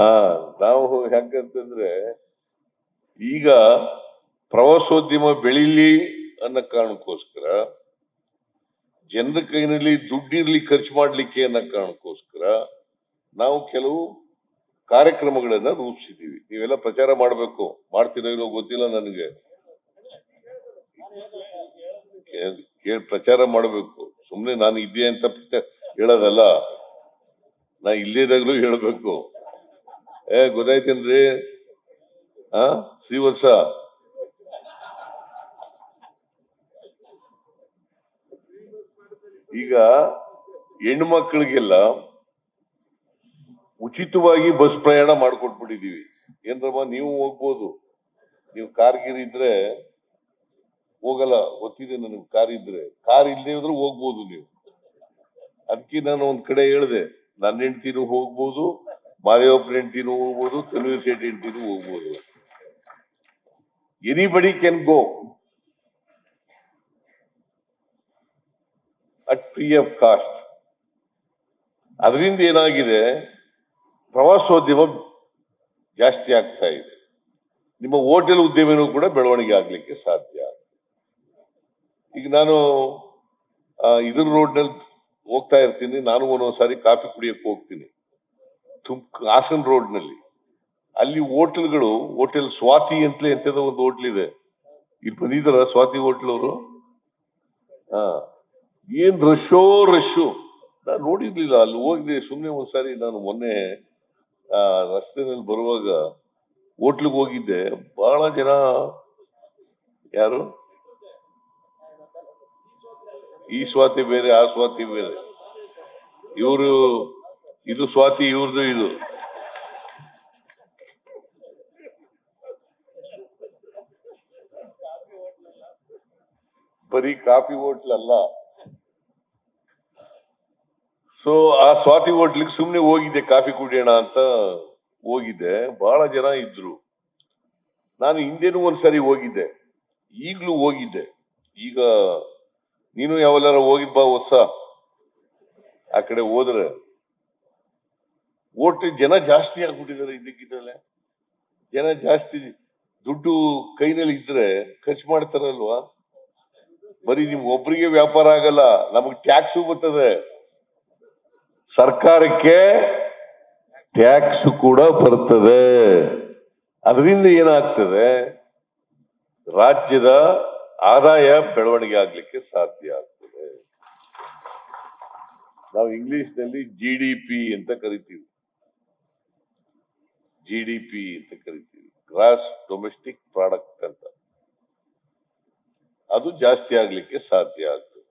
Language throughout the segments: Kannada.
ಹಾ ನಾವು ಹೆಂಗಂತಂದ್ರೆ ಈಗ ಪ್ರವಾಸೋದ್ಯಮ ಬೆಳಿಲಿ ಅನ್ನೋ ಕಾರಣಕ್ಕೋಸ್ಕರ, ಜನರ ಕೈನಲ್ಲಿ ದುಡ್ಡಿರ್ಲಿ ಖರ್ಚು ಮಾಡ್ಲಿಕ್ಕೆ ಅನ್ನೋ ಕಾರಣಕ್ಕೋಸ್ಕರ ನಾವು ಕೆಲವು ಕಾರ್ಯಕ್ರಮಗಳನ್ನ ರೂಪಿಸಿದೀವಿ. ನೀವೆಲ್ಲ ಪ್ರಚಾರ ಮಾಡಬೇಕು. ಮಾಡ್ತೀರೋ ಇಲ್ಲೋ ಗೊತ್ತಿಲ್ಲ ನನಗೆ. ಕೇಳ್- ಪ್ರಚಾರ ಮಾಡಬೇಕು. ಸುಮ್ನೆ ನಾನು ಇದ್ದೆ ಅಂತ ಹೇಳೋದಲ್ಲ. ನಾ ಇಲ್ಲೇದಾಗ್ಲೂ ಹೇಳ್ಬೇಕು. ಏ, ಗೊತ್ತಾಯ್ತೇನ್ರಿ? ಆ, ಶ್ರೀವತ್ಸ? ಈಗ ಹೆಣ್ಣು ಮಕ್ಕಳಿಗೆಲ್ಲ ಉಚಿತವಾಗಿ ಬಸ್ ಪ್ರಯಾಣ ಮಾಡ್ಕೊಟ್ಬಿಟ್ಟಿದೀವಿ. ಏನ್ರಮ್ಮ, ನೀವು ಹೋಗ್ಬೋದು. ನೀವು ಕಾರ್ಗಿರ್ ಇದ್ರೆ ಹೋಗಲ್ಲ, ಗೊತ್ತಿದೆ ನನಗೆ ಕಾರ್ ಇದ್ರೆ. ಕಾರ್ ಇಲ್ಲದೆ ಇದ್ರು ಹೋಗ್ಬೋದು ನೀವು. ಅದಕ್ಕೆ ನಾನು ಒಂದ್ ಕಡೆ ಹೇಳಿದೆ, ನನ್ನ ಹೆಂಡ್ತಿನೂ ಹೋಗ್ಬೋದು ಮಾದೇವಪ್ಪನ ಹೆಂಡ್ತಿನೂ ಹೋಗ್ಬೋದು ತನ್ವೀರ್ ಶೆಟ್ಟಿ ಹೆಂಡತಿನೂ ಹೋಗ್ಬೋದು. Anybody can go at free of cost ಅದರಿಂದ ಏನಾಗಿದೆ? ಪ್ರವಾಸೋದ್ಯಮ ಜಾಸ್ತಿ ಆಗ್ತಾ ಇದೆ. ನಿಮ್ಮ ಹೋಟೆಲ್ ಉದ್ಯಮನೂ ಕೂಡ ಬೆಳವಣಿಗೆ ಆಗಲಿಕ್ಕೆ ಸಾಧ್ಯ. ಈಗ ನಾನು ಇದರ ರೋಡ್ನಲ್ಲಿ ಹೋಗ್ತಾ ಇರ್ತೀನಿ. ನಾನು ಒಂದೊಂದ್ಸಾರಿ ಕಾಫಿ ಕುಡಿಯಕ್ಕೆ ಹೋಗ್ತೀನಿ. ತುಮ್, ಹಾಸನ್ ರೋಡ್ನಲ್ಲಿ. ಅಲ್ಲಿ ಹೋಟೆಲ್ಗಳು, ಹೋಟೆಲ್ ಸ್ವಾತಿ ಅಂತಲೇ ಎಂತದ ಒಂದು ಹೋಟ್ಲ್ ಇದೆ. ಇಲ್ಲಿ ಬಂದಿದ್ದಾರ ಸ್ವಾತಿ ಹೋಟ್ಲ್ ಅವರು? ಏನ್ ರಶೋ ರಶು. ನಾನು ನೋಡಿರ್ಲಿಲ್ಲ, ಅಲ್ಲಿ ಹೋಗಿದೆ. ಸುಮ್ನೆ ಒಂದ್ಸಾರಿ ನಾನು ಮೊನ್ನೆ, ಆ, ರಸ್ತೆನಲ್ಲಿ ಬರುವಾಗ ಹೋಟ್ಲಿಗೆ ಹೋಗಿದ್ದೆ. ಬಹಳ ಜನ, ಯಾರು? ಈ ಸ್ವಾತಿ ಬೇರೆ, ಆ ಸ್ವಾತಿ ಬೇರೆ. ಇವರು ಇದು ಸ್ವಾತಿ ಇವ್ರದ್ದು ಇದು. ಬರೀ ಕಾಫಿ ಹೋಟ್ಲ್ ಅಲ್ಲ. ಸೊ ಆ ಸ್ವಾತಿ ಹೋಟ್ಲಿಗೆ ಸುಮ್ಮನೆ ಹೋಗಿದ್ದೆ, ಕಾಫಿ ಕುಡಿಯೋಣ ಅಂತ ಹೋಗಿದ್ದೆ. ಬಹಳ ಜನ ಇದ್ರು. ನಾನು ಹಿಂದೆನೂ ಒಂದ್ಸರಿ ಹೋಗಿದ್ದೆ. ಈಗ್ಲೂ ಹೋಗಿದ್ದೆ. ಈಗ ನೀನು ಯಾವಲ್ಲಾರ ಹೋಗಿದ್ ಬಾ, ಹೊಸ. ಆ ಕಡೆ ಹೋದ್ರೆ. ಓಟ್ ಜನ ಜಾಸ್ತಿ ಆಗ್ಬಿಟ್ಟಿದ್ದಾರೆ ಇದಕ್ಕಿದ್ದಲ್ಲೇ ಜನ ಜಾಸ್ತಿ ದುಡ್ಡು ಕೈನಲ್ಲಿ ಇದ್ರೆ ಖರ್ಚು ಮಾಡ್ತಾರಲ್ವಾ? ಬರೀ ನಿಮ್ ಒಬ್ರಿಗೆ ವ್ಯಾಪಾರ ಆಗಲ್ಲ, ನಮಗ್ ಟ್ಯಾಕ್ಸು ಬರ್ತದೆ. ಸರ್ಕಾರಕ್ಕೆ ಟ್ಯಾಕ್ಸ್ ಕೂಡ ಬರ್ತದೆ. ಅದರಿಂದ ಏನಾಗ್ತದೆ? ರಾಜ್ಯದ ಆದಾಯ ಬೆಳವಣಿಗೆ ಆಗ್ಲಿಕ್ಕೆ ಸಾಧ್ಯ ಆಗ್ತದೆ. ನಾವು ಇಂಗ್ಲಿಷ್ನಲ್ಲಿ ಜಿ ಡಿ ಪಿ ಅಂತ ಕರಿತೀವಿ. ಜಿ ಡಿ ಪಿ ಅಂತ ಕರಿತೀವಿ. ಗ್ರಾಸ್ ಡೊಮೆಸ್ಟಿಕ್ ಪ್ರಾಡಕ್ಟ್ ಅಂತ. ಅದು ಜಾಸ್ತಿ ಆಗ್ಲಿಕ್ಕೆ ಸಾಧ್ಯ ಆಗ್ತದೆ.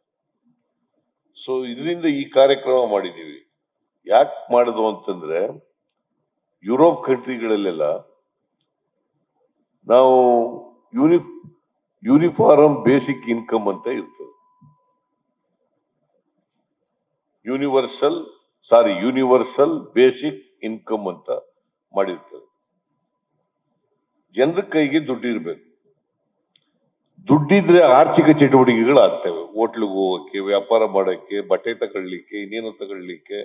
ಸೊ ಇದರಿಂದ ಈ ಕಾರ್ಯಕ್ರಮ ಮಾಡಿದೀವಿ. ಯಾಕೆ ಮಾಡಿದ್ವು ಅಂತಂದ್ರೆ ಯುರೋಪ್ ಕಂಟ್ರಿಗಳಲ್ಲೆಲ್ಲ ನಾವು ಯೂನಿ ಯೂನಿಫಾರ್ಮ್ ಬೇಸಿಕ್ ಇನ್ಕಮ್ ಅಂತ ಇರ್ತದೆ. Universal sorry universal basic income ಅಂತ. ಮಾಡಿರ್ತದೆ. ಜನರ ಕೈಗೆ ದುಡ್ಡಿರಬೇಕು ದುಡ್ಡಿದ್ರೆ ಆರ್ಥಿಕ ಚಟುವಟಿಕೆಗಳು ಆಗ್ತವೆ ಹೋಟ್ಲಿಗೆ ಹೋಗೋಕೆ ವ್ಯಾಪಾರ ಮಾಡೋಕ್ಕೆ, ಬಟ್ಟೆ ತಗೊಳ್ಳಿಕ್ಕೆ, ಇನ್ನೇನು ತಗೊಳ್ಳಿಕ್ಕೆ,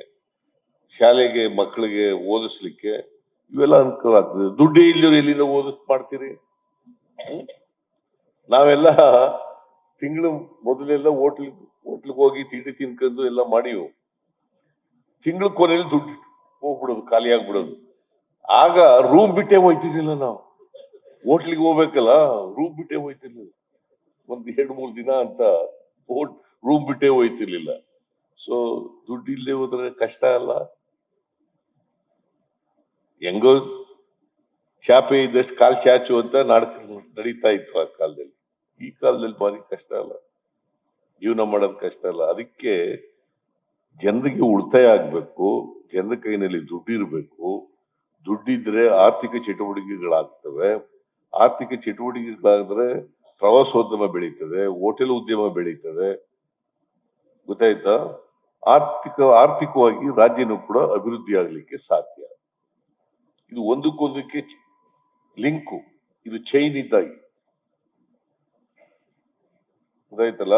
ಶಾಲೆಗೆ ಮಕ್ಕಳಿಗೆ ಓದಿಸ್ಲಿಕ್ಕೆ ಇವೆಲ್ಲ ಅನುಕೂಲ ಆಗ್ತದೆ. ದುಡ್ಡು ಇಲ್ಲಿವ್ರು ಎಲ್ಲಿಂದ ಓದಿಸ್, ಮಾಡ್ತೀರಿ? ನಾವೆಲ್ಲ ತಿಂಗಳು ಮೊದಲೆಲ್ಲ ಹೋಟ್ಲ್, ಹೋಟ್ಲಿಗೆ ಹೋಗಿ ತಿಂಡಿ ತಿನ್ಕೊಂಡು ಎಲ್ಲ ಮಾಡಿವು. ತಿಂಗಳ ಕೊನೆಯಲ್ಲಿ ದುಡ್ಡು ಹೋಗ್ಬಿಡೋದು, ಖಾಲಿ ಆಗ್ಬಿಡೋದು. ಆಗ ರೂಮ್ ಬಿಟ್ಟೆ ಹೋಯ್ತಿರ್ಲಿಲ್ಲ ನಾವು. ಹೋಟ್ಲಿಗೆ ಹೋಗ್ಬೇಕಲ್ಲ ರೂಮ್ ಬಿಟ್ಟೆ ಹೋಯ್ತಿರ್ಲಿಲ್ಲ. ಒಂದ್ ಎರಡ್, ಮೂರ್ ದಿನ ಅಂತ ರೂಮ್ ಬಿಟ್ಟೆ ಹೋಯ್ತಿರ್ಲಿಲ್ಲ. ಸೊ ದುಡ್ಡು ಇಲ್ಲೇ ಹೋದ್ರೆ ಕಷ್ಟ ಅಲ್ಲ. ಹೆಂಗೋ ಚಾಪೆ ಇದ್ದಷ್ಟು ಕಾಲ್ ಚಾಚು ಅಂತ ನಾಟಕ ನಡೀತಾ ಇತ್ತು ಆ ಕಾಲದಲ್ಲಿ. ಈ ಕಾಲದಲ್ಲಿ ಭಾರಿ ಕಷ್ಟ ಅಲ್ಲ. ಜೀವನ ಮಾಡೋದು ಕಷ್ಟ ಅಲ್ಲ. ಅದಕ್ಕೆ ಜನರಿಗೆ ಉಳಿತಾಯ ಆಗ್ಬೇಕು. ಜನರ ಕೈನಲ್ಲಿ ದುಡ್ಡು ಇರಬೇಕು. ದುಡ್ಡಿದ್ರೆ ಆರ್ಥಿಕ ಚಟುವಟಿಕೆಗಳಾಗ್ತವೆ. ಆರ್ಥಿಕ ಚಟುವಟಿಕೆಗಳಾದ್ರೆ ಪ್ರವಾಸೋದ್ಯಮ ಬೆಳೀತದೆ, ಹೋಟೆಲ್ ಉದ್ಯಮ ಬೆಳೀತದೆ. ಗೊತ್ತಾಯ್ತಾ? ಆರ್ಥಿಕ, ಆರ್ಥಿಕವಾಗಿ ರಾಜ್ಯನೂ ಕೂಡ ಅಭಿವೃದ್ಧಿ ಆಗಲಿಕ್ಕೆ ಸಾಧ್ಯ. ಇದು ಒಂದಕ್ಕೊಂದಕ್ಕೆ ಲಿಂಕು. ಇದು ಚೈನ್ ಇದ್ದಾಗಿ. ಗೊತ್ತಾಯ್ತಲ್ಲ?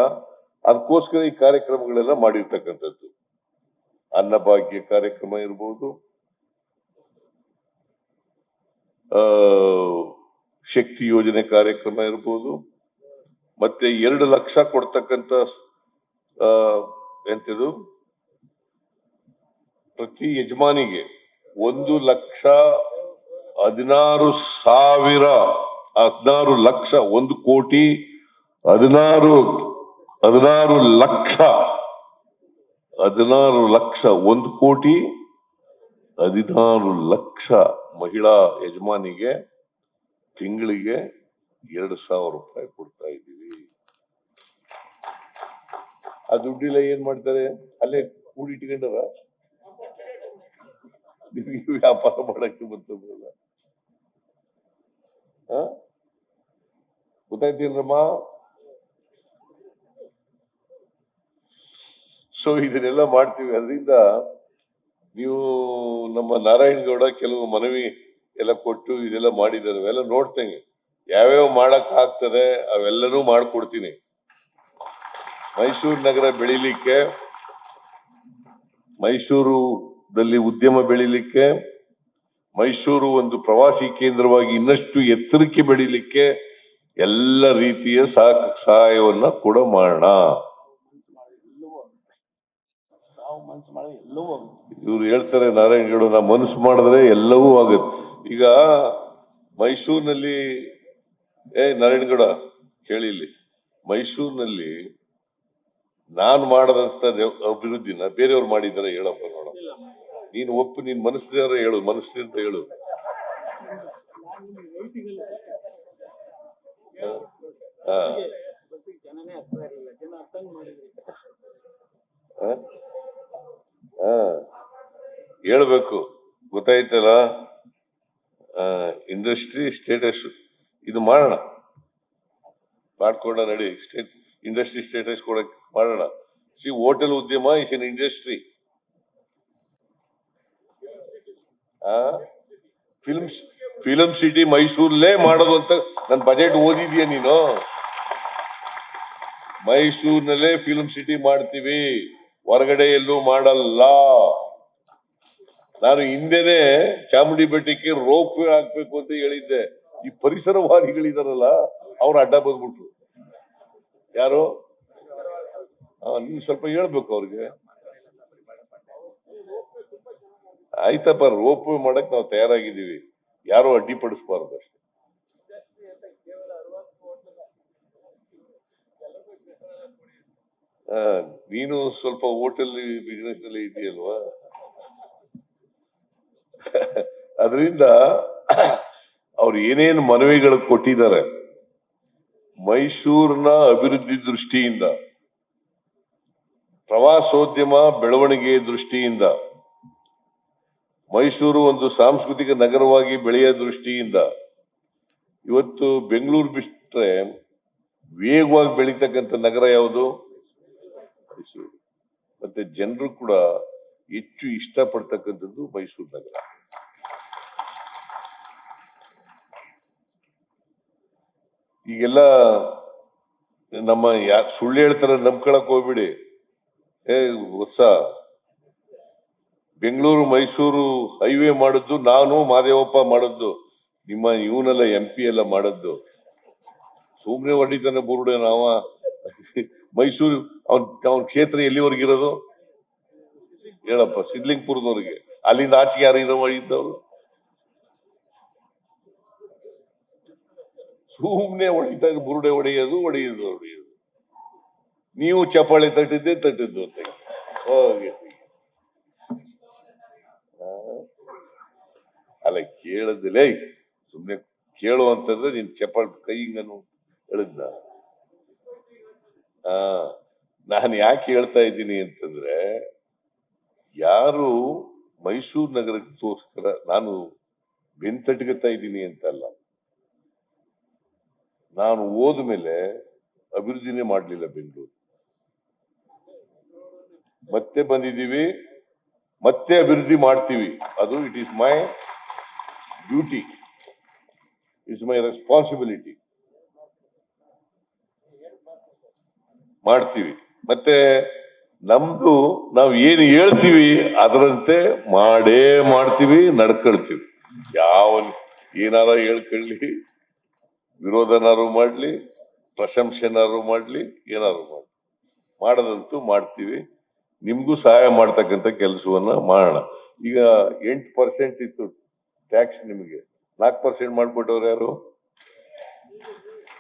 ಅದಕ್ಕೋಸ್ಕರ ಈ ಕಾರ್ಯಕ್ರಮಗಳೆಲ್ಲ ಮಾಡಿರ್ತಕ್ಕಂಥದ್ದು. ಅನ್ನಭಾಗ್ಯ ಕಾರ್ಯಕ್ರಮ ಇರ್ಬೋದು ಆ, ಶಕ್ತಿ ಯೋಜನೆ ಕಾರ್ಯಕ್ರಮ ಇರ್ಬೋದು, ಮತ್ತೆ ಎರಡು ಲಕ್ಷ ಕೊಡ್ತಕ್ಕಂಥ ಎಂತದು, ಪ್ರತಿ ಯಜಮಾನಿಗೆ ಒಂದು ಲಕ್ಷ ಹದಿನಾರು ಸಾವಿರ, ಹದಿನಾರು ಲಕ್ಷ, ಒಂದು ಕೋಟಿ ಹದಿನಾರು ಹದಿನಾರು ಲಕ್ಷ ಹದಿನಾರು ಲಕ್ಷ, ಒಂದು ಕೋಟಿ ಹದಿನಾರು ಲಕ್ಷ. ಮಹಿಳಾ ಯಜಮಾನಿಗೆ ತಿಂಗಳಿಗೆ ಎರಡು ಸಾವಿರ ರೂಪಾಯಿ ಕೊಡ್ತಾ ಇದ್ದೀವಿ. ಆ ದುಡ್ಡಿಲ್ಲ ಏನ್ ಮಾಡ್ತಾರೆ? ಅಲ್ಲೇ ಕೂಡಿಟ್ಕೊಂಡಾರ ನಿಮಗೆ ವ್ಯಾಪಾರ ಮಾಡಕ್ಕೆ ಬರ್ತದಲ್ಲ ಗೊತ್ತಾಯ್ತೀನಮ್ಮ ಸೊ ಇದನ್ನೆಲ್ಲ ಮಾಡ್ತೀವಿ. ಅದರಿಂದ ನೀವು ನಮ್ಮ ನಾರಾಯಣಗೌಡ ಕೆಲವು ಮನವಿ ಎಲ್ಲ ಕೊಟ್ಟು ಇದೆಲ್ಲ ಮಾಡಿದ್ದಾರೆ. ಅವೆಲ್ಲ ನೋಡ್ತೇನೆ. ಯಾವ್ಯಾವ ಮಾಡಕ್ ಆಗ್ತದೆ ಅವೆಲ್ಲನೂ ಮಾಡಿಕೊಡ್ತೀನಿ. ಮೈಸೂರು ನಗರ ಬೆಳಿಲಿಕ್ಕೆ, ಮೈಸೂರುದಲ್ಲಿ ಉದ್ಯಮ ಬೆಳಿಲಿಕ್ಕೆ, ಮೈಸೂರು ಒಂದು ಪ್ರವಾಸಿ ಕೇಂದ್ರವಾಗಿ ಇನ್ನಷ್ಟು ಎತ್ತರಕ್ಕೆ ಬೆಳಿಲಿಕ್ಕೆ ಎಲ್ಲ ರೀತಿಯ ಸಹ ಸಹಾಯವನ್ನ ಕೂಡ ಮಾಡೋಣ ಮನ್ಸು ಮಾಡಿ ಎಲ್ಲವೂ ಆಗುತ್ತೆ ನಾವು ಮನ್ಸು ಮಾಡಿದ್ರೆ ಎಲ್ಲವೂ ಆಗುತ್ತೆ. ಇವ್ರು ಹೇಳ್ತಾರೆ ನಾರಾಯಣಗೌಡ ನಾ ಮನಸ್ಸು ಮಾಡಿದ್ರೆ ಎಲ್ಲವೂ ಆಗುತ್ತೆ. ಈಗ ಮೈಸೂರಿನಲ್ಲಿ ಏ ನಾರಾಯಣಗೌಡ ಕೇಳಿ ಇಲ್ಲಿ. ಮೈಸೂರಿನಲ್ಲಿ ನಾನು ಮಾಡದಂತ ಅಭಿವೃದ್ಧಿನ ಬೇರೆಯವ್ರು ಮಾಡಿದ್ದಾರೆ ಹೇಳಪ್ಪ ನೋಡ. ನೀನು ಒಪ್ಪು ನಿನ್ ಮನಸ್ಸಿನ ಹೇಳು ಮನಸ್ಸಿನಿಂದ ಹೇಳು. ನಾನು ನಿಮ್ಗೆ ವೈಟಿಗೆಲ್ಲ ಹಾ ಬಸ್ಸಿಗೆ ಜನನೇ ಹತ್ರ ಇರಲಿಲ್ಲ ಜನ ಹತ್ತಂಗ್ ಮಾಡಿದ್ರಿ ಹ? ಹ. ಹೇಳ್ಬೇಕು. ಗೊತ್ತಾಯ್ತಲ್ಲ? ಇಂಡಸ್ಟ್ರಿ ಸ್ಟೇಟಸ್ ಇದು ಮಾಡೋಣ. ಮಾಡ್ಕೊಂಡ ನಡಿ. ಸ್ಟೇಟ್ ಇಂಡಸ್ಟ್ರಿ ಸ್ಟೇಟಸ್ ಕೊಡಕ್ ಮಾಡೋಣ. ಸಿ ಹೋಟೆಲ್ ಉದ್ಯಮ is in industry film film city ಮೈಸೂರಲ್ಲೇ ಮಾಡೋದು ಅಂತ ನನ್ನ ಬಜೆಟ್ ಓದಿದ್ಯಾ ನೀನು? ಮೈಸೂರಿನಲ್ಲೇ ಫಿಲ್ಮ್ ಸಿಟಿ ಮಾಡ್ತೀವಿ. ಹೊರಗಡೆ ಎಲ್ಲೂ ಮಾಡಲ್ಲ. ನಾನು ಹಿಂದೆನೆ ಚಾಮುಂಡಿ ಬೆಟ್ಟಕ್ಕೆ ರೋಪ್ ಹಾಕ್ಬೇಕು ಅಂತ ಹೇಳಿದ್ದೆ. ಈ ಪರಿಸರವಾದಿಗಳಿದಾರಲ್ಲ ಅವ್ರು ಅಡ್ಡ ಬಂದ್ಬಿಟ್ರು. ಯಾರು? ನೀವು ಸ್ವಲ್ಪ ಹೇಳ್ಬೇಕು ಅವ್ರಿಗೆ. ಆಯ್ತಪ್ಪ, ರೋಪ್ ಮಾಡಕ್ ನಾವು ತಯಾರಾಗಿದ್ದೀವಿ. ಯಾರು ಅಡ್ಡಿಪಡಿಸ್ಬಾರ್ದು ಅಷ್ಟೇ. ನೀನು ಸ್ವಲ್ಪ ಹೋಟೆಲ್ ಬಿಸ್ನೆಸ್ನಲ್ಲಿ ಇದೆಯಲ್ವಾ? ಅದರಿಂದ ಅವ್ರು ಏನೇನು ಮನವಿಗಳು ಕೊಟ್ಟಿದ್ದಾರೆ, ಮೈಸೂರಿನ ಅಭಿವೃದ್ಧಿ ದೃಷ್ಟಿಯಿಂದ, ಪ್ರವಾಸೋದ್ಯಮ ಬೆಳವಣಿಗೆ ದೃಷ್ಟಿಯಿಂದ, ಮೈಸೂರು ಒಂದು ಸಾಂಸ್ಕೃತಿಕ ನಗರವಾಗಿ ಬೆಳೆಯ ದೃಷ್ಟಿಯಿಂದ, ಇವತ್ತು ಬೆಂಗಳೂರು ಬಿಟ್ಟರೆ ವೇಗವಾಗಿ ಬೆಳೀತಕ್ಕಂಥ ನಗರ ಯಾವುದು? ಮೈಸೂರು. ಮತ್ತೆ ಜನರು ಕೂಡ ಹೆಚ್ಚು ಇಷ್ಟಪಡ್ತಕ್ಕಂಥದ್ದು ಮೈಸೂರು ನಗರ. ಈಗೆಲ್ಲ ನಮ್ಮ ಯಾ, ಸುಳ್ಳು ಹೇಳ್ತಾರೆ ನಂಬ್ಕೊಳಕ್ ಹೋಗ್ಬಿಡಿ. ಏ, ಹೊಸ ಬೆಂಗಳೂರು, ಮೈಸೂರು ಹೈವೇ ಮಾಡಿದ್ದು ನಾನು, ಮಾದೇವಪ್ಪ ಮಾಡದ್ದು, ನಿಮ್ಮ ಇವನೆಲ್ಲ ಎಂ ಪಿ ಎಲ್ಲ ಮಾಡದ್ದು. ಸುಮ್ನೆ ಹೊಡಿತಾನೆ ಬುರುಡೆ ನಾವ. ಮೈಸೂರು, ಅವನ್ ಅವನ್ ಕ್ಷೇತ್ರ ಎಲ್ಲಿವರೆಗಿರೋದು? ಹೇಳಪ್ಪ, ಸಿದ್ಲಿಂಗ್ಪುರದವ್ರಿಗೆ. ಅಲ್ಲಿಂದ ಆಚೆಗೆ ಯಾರು ಇದ್ದವ್ರು? ಸುಮ್ನೆ ಹೊಡಿತಾಗ ಬುರುಡೆ ಹೊಡೆಯೋದು ಹೊಡೆಯೋದು ಹೊಡೆಯೋದು. ನೀವು ಚಪ್ಪಾಳೆ ತಟ್ಟಿದ್ದೆ ತಟ್ಟಿದ್ದು ಅಂತ ಹೋಗಿ? ಅಲ್ಲ, ಕೇಳದಿಲ್ಲ. ಸುಮ್ಮನೆ ಕೇಳು ಅಂತಂದ್ರೆ ನೀನ್ ಚಪ್ಪಾಳೆ ಕೈ ಹಿಂಗನು ಹೇಳಿದ್ನ ಆ, ನಾನು ಯಾಕೆ ಹೇಳ್ತಾ ಇದ್ದೀನಿ ಅಂತಂದ್ರೆ, ಯಾರು ಮೈಸೂರು ನಗರಕ್ಕೋಸ್ಕರ ನಾನು ಬೆಂತಟ್ಕೊತಾ ಇದ್ದೀನಿ ಅಂತಲ್ಲ ನಾನು ಹೋದ್ಮೇಲೆ ಅಭಿವೃದ್ಧಿನೇ ಮಾಡಲಿಲ್ಲ ಬೆಂಗಳೂರು. ಮತ್ತೆ ಬಂದಿದ್ದೀವಿ, ಮತ್ತೆ ಅಭಿವೃದ್ಧಿ ಮಾಡ್ತೀವಿ. ಅದು it is my duty it's my responsibility ಮಾಡ್ತೀವಿ. ಮತ್ತೆ ನಮ್ದು ನಾವು ಏನು ಹೇಳ್ತೀವಿ ಅದರಂತೆ ಮಾಡೇ ಮಾಡ್ತೀವಿ, ನಡ್ಕೊಳ್ತೀವಿ. ಯಾವ ಏನಾರ ಹೇಳ್ಕೊಳ್ಳಿ. ವಿರೋಧನಾರು ಮಾಡಲಿ ಪ್ರಶಂಸೆನಾರು ಮಾಡಲಿ ಏನಾರು ಮಾಡಲಿ. ಮಾಡದಂತೂ ಮಾಡ್ತೀವಿ. ನಿಮಗೂ ಸಹಾಯ ಮಾಡ್ತಕ್ಕಂಥ ಕೆಲಸವನ್ನ ಮಾಡೋಣ. ಈಗ ಎಂಟು ಪರ್ಸೆಂಟ್ ಇತ್ತು ಟ್ಯಾಕ್ಸ್ ನಿಮಗೆ. ನಾಲ್ಕು ಪರ್ಸೆಂಟ್ ಮಾಡಿಬಿಟ್ಟವ್ರು ಯಾರು?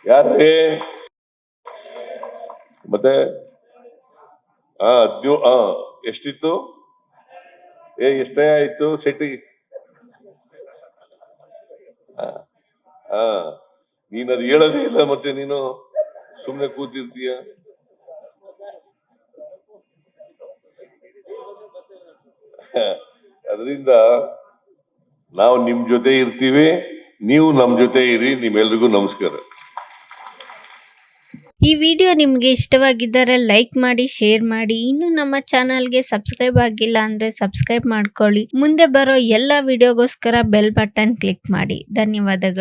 ಯಾರೇ ಮತ್ತೆ? ಹಾ ಹದ್ನೋ ಹಾ ಎಷ್ಟಿತ್ತು? ಏ, ಎಷ್ಟೇ ಆಯ್ತು? ಸೆಟ್ಟಿ ಹಾ ಹಾ ನೀನ್ ಅದು ಹೇಳೋದೇ ಇಲ್ಲ ಮತ್ತೆ ನೀನು ಸುಮ್ನೆ ಕೂತಿರ್ತೀಯ? ಅದರಿಂದ ನಾವು ನಿಮ್ ಜೊತೆ ಇರ್ತೀವಿ, ನೀವು ನಮ್ ಜೊತೆ ಇರಿ, ನಿಮ್ಮೆಲ್ರಿಗೂ ನಮಸ್ಕಾರ. ಈ ವಿಡಿಯೋ ನಿಮಗೆ ಇಷ್ಟವಾಗಿದ್ದರೆ ಲೈಕ್ ಮಾಡಿ, ಶೇರ್ ಮಾಡಿ. ಇನ್ನು ನಮ್ಮ ಚಾನಲ್ಗೆ ಸಬ್ಸ್ಕ್ರೈಬ್ ಆಗಿಲ್ಲ ಅಂದರೆ ಸಬ್ಸ್ಕ್ರೈಬ್ ಮಾಡ್ಕೊಳ್ಳಿ. ಮುಂದೆ ಬರೋ ಎಲ್ಲ ವಿಡಿಯೋಗೋಸ್ಕರ ಬೆಲ್ ಬಟನ್ ಕ್ಲಿಕ್ ಮಾಡಿ. ಧನ್ಯವಾದಗಳು.